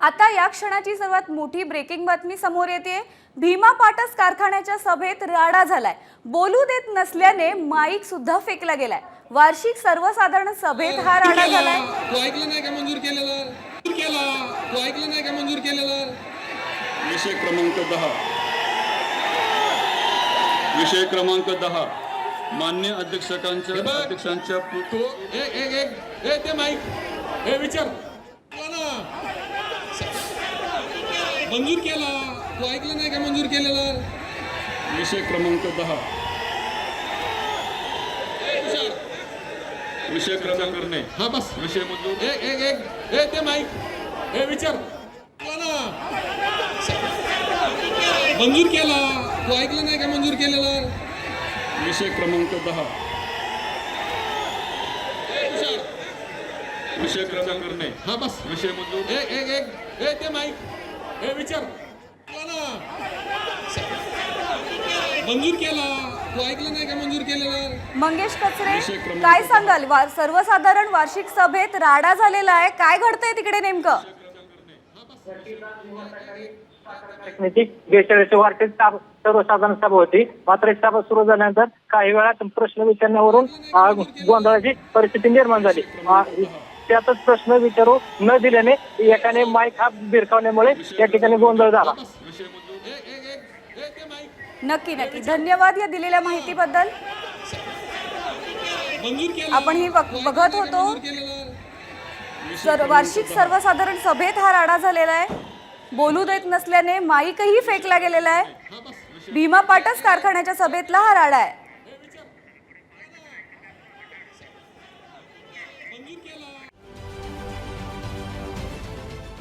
आता या क्षणाची सर्वात मोठी ब्रेकिंग बातमी समोर येते. भीमा पाटस कारखान्याच्या सभेत राडा झालाय. बोलू देत नसल्याने माईक सुद्धा फेकला गेलाय. वार्षिक सर्वसाधारण सभेत हा राडा झालाय. तू ऐकलं नाही का मंजूर केलेलं? मंजूर केला. तू ऐकलं नाही का मंजूर केलेलं? विषय क्रमांक दहा. विषय क्रमांक दहा. मान्य अध्यक्षकांच्या. अध्यक्षांच्या तू एक एक एक ए ते माईक. हे विचार बोला ना. मंजूर केला. तू ऐकलं नाही का मंजूर केलेलं? विषय क्रमांक दहा. ए, विषय क्रमांक करणे हा बस. विषय मंजूर. एक एक एक ए ते माईक. हे विचार. मंजूर केला. तू ऐकलं नाही का मंजूर केलेलं? विषय क्रमांक दहा. ए, विषय क्रमांक करणे हा बस. विषय मंजूर. एक एक एक ए ते माईक. हे विचार. मंजूर केला. तू ऐकलं नाही का मंजूर केलेलं मंगेश कचरे काय सांगाल? वा- सर्वसाधारण वार्षिक सभेत राडा झालेला आहे. काय घडतंय तिकडे नेमकं? ची बेचाळीसशे वार्षिक सभा- सर्वसाधारण सभा होती. मात्र ही सभा सुरू झाल्यानंतर काही वेळात प्रश्न विचारण्यावरून गोंधळाची परिस्थिती निर्माण झाली. त्यातच प्रश्न विचारू न दिल्याने एकाने माईक हा भिरकावल्यामुळे या ठिकाणी गोंधळ झाला. नक्की नक्की. धन्यवाद या दिलेल्या माहितीबद्दल. मंजूर केला आपण ही बघ- बघत होतो. सर वार्षिक सर्वसाधारण सभेत हा राडा झालेला आहे. बोलू देत नसल्याने माईकही फेकला गेलेला आहे. भीमा पाटस कारखान्याच्या सभेतला हा राडा आहे.